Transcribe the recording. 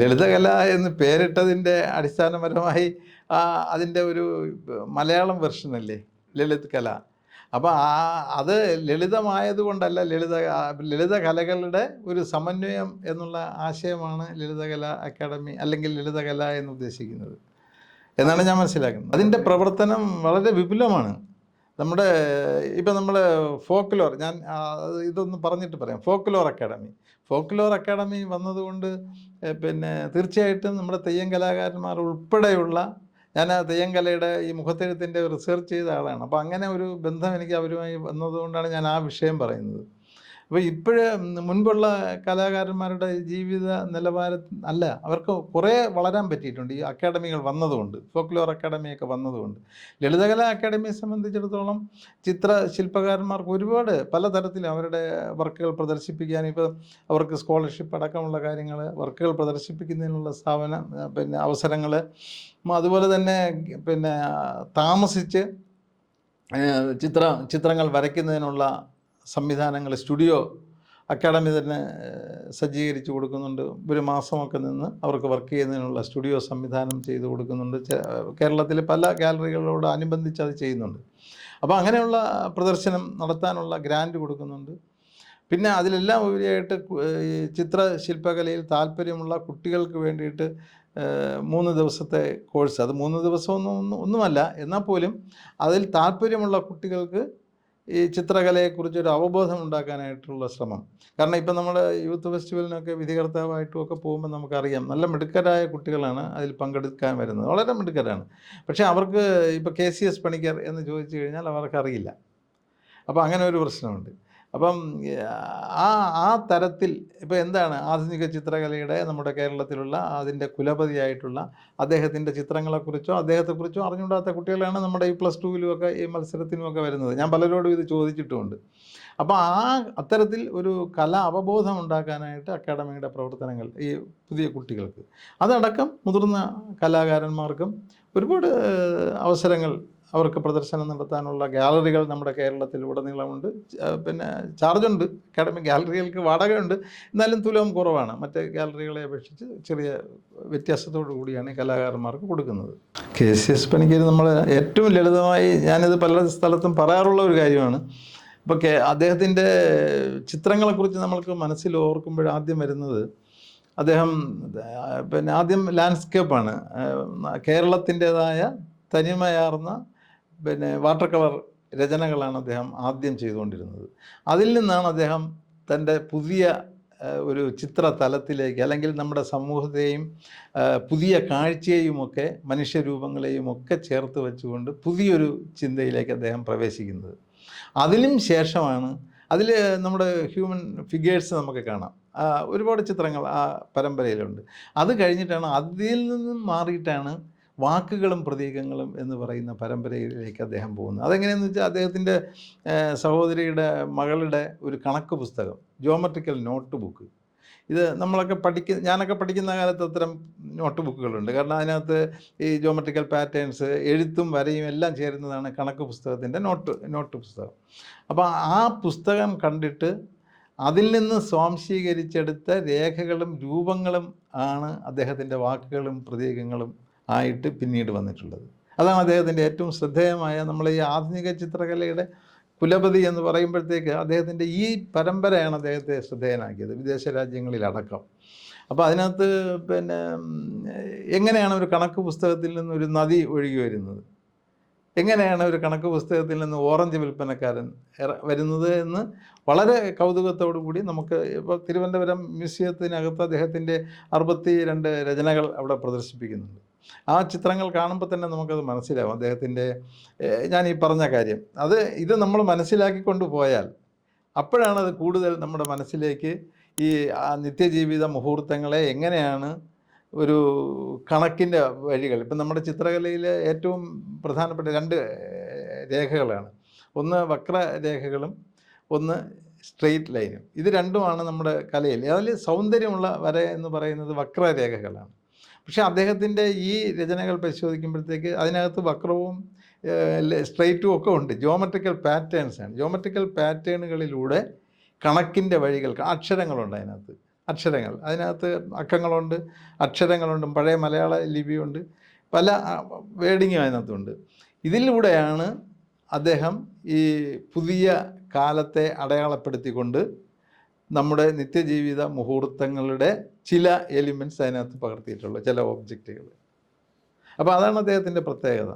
ലളിതകല എന്ന് പേരിട്ടതിന്റെ അടിസ്ഥാനപരമായി അതിന്റെ ഒരു മലയാളം വെർഷനല്ലേ ലളിത് കല. അപ്പോൾ ആ അത് ലളിതമായത് കൊണ്ടല്ല ലളിത ലളിത കലകളുടെ ഒരു സമന്വയം എന്നുള്ള ആശയമാണ് ലളിതകല അക്കാദമി അല്ലെങ്കിൽ ലളിതകല എന്ന് ഉദ്ദേശിക്കുന്നത്. എന്നാണ് ഞാൻ മനസ്സിലാക്കുന്നത്. അതിന്റെ പ്രവർത്തനം വളരെ വിപുലമാണ്. നമ്മുടെ ഇപ്പം നമ്മൾ ഫോക്ലോർ ഞാൻ ഇതൊന്ന് പറഞ്ഞിട്ട് പറയാം. Folklore academy. ഫോക്ലോർ അക്കാഡമി വന്നതുകൊണ്ട് പിന്നെ തീർച്ചയായിട്ടും നമ്മുടെ തെയ്യം കലാകാരന്മാർ ഉൾപ്പെടെയുള്ള ഞാൻ ആ തെയ്യം കലയുടെ ഈ മുഖത്തെഴുത്തിന്റെ റിസർച്ച് ചെയ്ത ആളാണ്. അപ്പോൾ അങ്ങനെ ഒരു ബന്ധം എനിക്ക് അവരുമായി വന്നതുകൊണ്ടാണ് ഞാൻ ആ വിഷയം പറയുന്നത്. അപ്പോൾ ഇപ്പോഴ് മുൻപുള്ള കലാകാരന്മാരുടെ ജീവിത നിലവാരം അല്ല അവർക്ക് കുറേ വളരാൻ പറ്റിയിട്ടുണ്ട്. ഈ അക്കാഡമികൾ വന്നതുകൊണ്ട് ഫോക്ലോർ അക്കാഡമിയൊക്കെ വന്നതുകൊണ്ട്. ലളിതകലാ അക്കാഡമിയെ സംബന്ധിച്ചിടത്തോളം ചിത്ര ശില്പകാരന്മാർക്ക് ഒരുപാട് പലതരത്തിൽ അവരുടെ വർക്കുകൾ പ്രദർശിപ്പിക്കാൻ ഇപ്പോൾ അവർക്ക് സ്കോളർഷിപ്പ് അടക്കമുള്ള കാര്യങ്ങൾ വർക്കുകൾ പ്രദർശിപ്പിക്കുന്നതിനുള്ള സ്ഥാപനം പിന്നെ അവസരങ്ങൾ അതുപോലെ തന്നെ പിന്നെ താമസിച്ച് ചിത്ര ചിത്രങ്ങൾ വരയ്ക്കുന്നതിനുള്ള സംവിധാനങ്ങൾ സ്റ്റുഡിയോ അക്കാഡമി തന്നെ സജ്ജീകരിച്ച് കൊടുക്കുന്നുണ്ട്. ഒരു മാസമൊക്കെ നിന്ന് അവർക്ക് വർക്ക് ചെയ്യുന്നതിനുള്ള സ്റ്റുഡിയോ സംവിധാനം ചെയ്തു കൊടുക്കുന്നുണ്ട്. കേരളത്തിലെ പല ഗാലറികളോട് അനുബന്ധിച്ച് അത് ചെയ്യുന്നുണ്ട്. അപ്പോൾ അങ്ങനെയുള്ള പ്രദർശനം നടത്താനുള്ള ഗ്രാൻഡ് കൊടുക്കുന്നുണ്ട്. പിന്നെ അതിലെല്ലാം ഉപരിയായിട്ട് ഈ ചിത്രശില്പകലയിൽ താല്പര്യമുള്ള കുട്ടികൾക്ക് വേണ്ടിയിട്ട് മൂന്ന് ദിവസത്തെ കോഴ്സ്. അത് മൂന്ന് ദിവസമൊന്നും ഒന്നും ഒന്നുമല്ല. എന്നാൽ പോലും അതിൽ താല്പര്യമുള്ള കുട്ടികൾക്ക് ഈ ചിത്രകലയെക്കുറിച്ച് ഒരു അവബോധം ഉണ്ടാക്കാനായിട്ടുള്ള ശ്രമം. കാരണം ഇപ്പം നമ്മൾ യൂത്ത് ഫെസ്റ്റിവലിനൊക്കെ വിധികർത്താവായിട്ടും ഒക്കെ പോകുമ്പോൾ നമുക്കറിയാം നല്ല മിടുക്കരായ കുട്ടികളാണ് അതിൽ പങ്കെടുക്കാൻ വരുന്നത്. വളരെ മിടുക്കരാണ്. പക്ഷേ അവർക്ക് ഇപ്പോൾ കെ സി എസ് പണിക്കർ എന്ന് ചോദിച്ചു കഴിഞ്ഞാൽ അവർക്കറിയില്ല. അപ്പോൾ അങ്ങനെ ഒരു പ്രശ്നമുണ്ട്. അപ്പം ആ ആ തരത്തിൽ ഇപ്പോൾ എന്താണ് ആധുനിക ചിത്രകലയുടെ നമ്മുടെ കേരളത്തിലുള്ള അതിന്റെ കുലപതിയായിട്ടുള്ള അദ്ദേഹത്തിന്റെ ചിത്രങ്ങളെക്കുറിച്ചോ അദ്ദേഹത്തെക്കുറിച്ചോ അറിഞ്ഞുകൂടാത്ത കുട്ടികളാണ് നമ്മുടെ ഈ പ്ലസ് ടുവിലുമൊക്കെ ഈ മത്സരത്തിനുമൊക്കെ വരുന്നത്. ഞാൻ പലരോടും ഇത് ചോദിച്ചിട്ടുമുണ്ട്. അപ്പോൾ ആ അത്തരത്തിൽ ഒരു കല അവബോധം ഉണ്ടാക്കാനായിട്ട് അക്കാഡമിയുടെ പ്രവർത്തനങ്ങൾ ഈ പുതിയ കുട്ടികൾക്ക്. അതടക്കം മുതിർന്ന കലാകാരന്മാർക്കും ഒരുപാട് അവസരങ്ങൾ അവർക്ക് പ്രദർശനം നടത്താനുള്ള ഗാലറികൾ നമ്മുടെ കേരളത്തിൽ ഉടനീളമുണ്ട്. പിന്നെ ചാർജുണ്ട് അക്കാഡമിക് ഗാലറികൾക്ക് വാടകയുണ്ട്. എന്നാലും തുലവും കുറവാണ്. മറ്റ് ഗാലറികളെ അപേക്ഷിച്ച് ചെറിയ വ്യത്യാസത്തോടു കൂടിയാണ് കലാകാരന്മാർക്ക് കൊടുക്കുന്നത്. കെ സി എസ് പണിക്കർ നമ്മൾ ഏറ്റവും ലളിതമായി ഞാനിത് പല സ്ഥലത്തും പറയാറുള്ള ഒരു കാര്യമാണ്. ഇപ്പോൾ കെ അദ്ദേഹത്തിന്റെ ചിത്രങ്ങളെക്കുറിച്ച് നമ്മൾക്ക് മനസ്സിൽ ഓർക്കുമ്പോൾ ആദ്യം വരുന്നത് അദ്ദേഹം പിന്നെ ആദ്യം ലാൻഡ്സ്കേപ്പാണ് കേരളത്തിന്റെതായ തനിമയാർന്ന പിന്നെ വാട്ടർ കളർ രചനകളാണ് അദ്ദേഹം ആദ്യം ചെയ്തുകൊണ്ടിരുന്നത്. അതിൽ നിന്നാണ് അദ്ദേഹം തന്റെ പുതിയ ഒരു ചിത്ര തലത്തിലേക്ക് അല്ലെങ്കിൽ നമ്മുടെ സമൂഹത്തെയും പുതിയ കാഴ്ചയെയുമൊക്കെ മനുഷ്യരൂപങ്ങളെയും ഒക്കെ ചേർത്ത് വെച്ചുകൊണ്ട് പുതിയൊരു ചിന്തയിലേക്ക് അദ്ദേഹം പ്രവേശിക്കുന്നത്. അതിനും ശേഷമാണ് അതിൽ നമ്മുടെ ഹ്യൂമൻ ഫിഗേഴ്സ് നമുക്ക് കാണാം. ഒരുപാട് ചിത്രങ്ങൾ ആ പരമ്പരയിലുണ്ട്. അത് കഴിഞ്ഞിട്ടാണ് അതിൽ നിന്നും മാറിയിട്ടാണ് വാക്കുകളും പ്രതീകങ്ങളും എന്ന് പറയുന്ന പരമ്പരയിലേക്ക് അദ്ദേഹം പോകുന്നത് അതെങ്ങനെയെന്ന് വെച്ചാൽ അദ്ദേഹത്തിന്റെ സഹോദരിയുടെ മകളുടെ ഒരു കണക്ക് പുസ്തകം ജോമെട്രിക്കൽ നോട്ട് ബുക്ക് ഇത് നമ്മളൊക്കെ പഠിക്ക ഞാനൊക്കെ പഠിക്കുന്ന കാലത്ത് അത്തരം നോട്ട് ബുക്കുകളുണ്ട് കാരണം അതിനകത്ത് ഈ ജോമെട്രിക്കൽ പാറ്റേൺസ് എഴുത്തും വരയും എല്ലാം ചേരുന്നതാണ് കണക്ക് പുസ്തകത്തിന്റെ നോട്ട് നോട്ട് പുസ്തകം. അപ്പോൾ ആ പുസ്തകം കണ്ടിട്ട് അതിൽ നിന്ന് സ്വാംശീകരിച്ചെടുത്ത രേഖകളും രൂപങ്ങളും ആണ് അദ്ദേഹത്തിന്റെ വാക്കുകളും പ്രതീകങ്ങളും ആയിട്ട് പിന്നീട് വന്നിട്ടുള്ളത്. അതാണ് അദ്ദേഹത്തിന്റെ ഏറ്റവും ശ്രദ്ധേയമായ നമ്മൾ ഈ ആധുനിക ചിത്രകലയുടെ കുലപതി എന്ന് പറയുമ്പോഴത്തേക്ക് അദ്ദേഹത്തിന്റെ ഈ പരമ്പരയാണ് അദ്ദേഹത്തെ ശ്രദ്ധേയനാക്കിയത് വിദേശ രാജ്യങ്ങളിലടക്കം. അപ്പോൾ അതിനകത്ത് പിന്നെ എങ്ങനെയാണ് ഒരു കണക്ക് പുസ്തകത്തിൽ നിന്ന് ഒരു നദി ഒഴുകി വരുന്നത്? എങ്ങനെയാണ് ഒരു കണക്ക് പുസ്തകത്തിൽ നിന്ന് ഓറഞ്ച് വിൽപ്പനക്കാരൻ വരുന്നത് എന്ന് വളരെ കൗതുകത്തോടു കൂടി നമുക്ക് ഇപ്പോൾ തിരുവനന്തപുരം മ്യൂസിയത്തിനകത്ത് അദ്ദേഹത്തിന്റെ അറുപത്തി രണ്ട് രചനകൾ അവിടെ പ്രദർശിപ്പിക്കുന്നുണ്ട്. ആ ചിത്രങ്ങൾ കാണുമ്പോൾ തന്നെ നമുക്കത് മനസ്സിലാവും. അദ്ദേഹത്തിന്റെ ഞാൻ ഈ പറഞ്ഞ കാര്യം. അത് ഇത് നമ്മൾ മനസ്സിലാക്കിക്കൊണ്ട് പോയാൽ അപ്പോഴാണ് അത് കൂടുതൽ നമ്മുടെ മനസ്സിലേക്ക് ഈ നിത്യജീവിത മുഹൂർത്തങ്ങളെ എങ്ങനെയാണ് ഒരു കണക്കിന്റെ വഴികൾ. ഇപ്പം നമ്മുടെ ചിത്രകലയിലെ ഏറ്റവും പ്രധാനപ്പെട്ട രണ്ട് രേഖകളാണ്. ഒന്ന് വക്രരേഖകളും ഒന്ന് സ്ട്രെയിറ്റ് ലൈനും. ഇത് രണ്ടുമാണ് നമ്മുടെ കലയിൽ. അതിൽ സൗന്ദര്യമുള്ള വര എന്ന് പറയുന്നത് വക്രരേഖകളാണ് പക്ഷേ അദ്ദേഹത്തിന്റെ ഈ രചനകൾ പരിശോധിക്കുമ്പോഴത്തേക്ക് അതിനകത്ത് വക്രവും സ്ട്രൈറ്റും ഒക്കെ ഉണ്ട്. ജോമെട്രിക്കൽ ആണ്. ജോമെട്രിക്കൽ പാറ്റേണുകളിലൂടെ കണക്കിന്റെ വഴികൾ അക്ഷരങ്ങളുണ്ട് അതിനകത്ത്. അക്ഷരങ്ങൾ. അതിനകത്ത് അക്കങ്ങളുണ്ട് അക്ഷരങ്ങളുണ്ട് പഴയ മലയാള ലിപിയുണ്ട് പല വേഡിങ്ങും അതിനകത്തുണ്ട്. ഇതിലൂടെയാണ് അദ്ദേഹം ഈ പുതിയ കാലത്തെ അടയാളപ്പെടുത്തിക്കൊണ്ട് നമ്മുടെ നിത്യജീവിത മുഹൂർത്തങ്ങളുടെ ചില എലിമെന്റ്സ് അതിനകത്ത് പകർത്തിയിട്ടുള്ളത് ചില ഓബ്ജക്റ്റുകൾ അപ്പോൾ അതാണ് അദ്ദേഹത്തിന്റെ പ്രത്യേകത.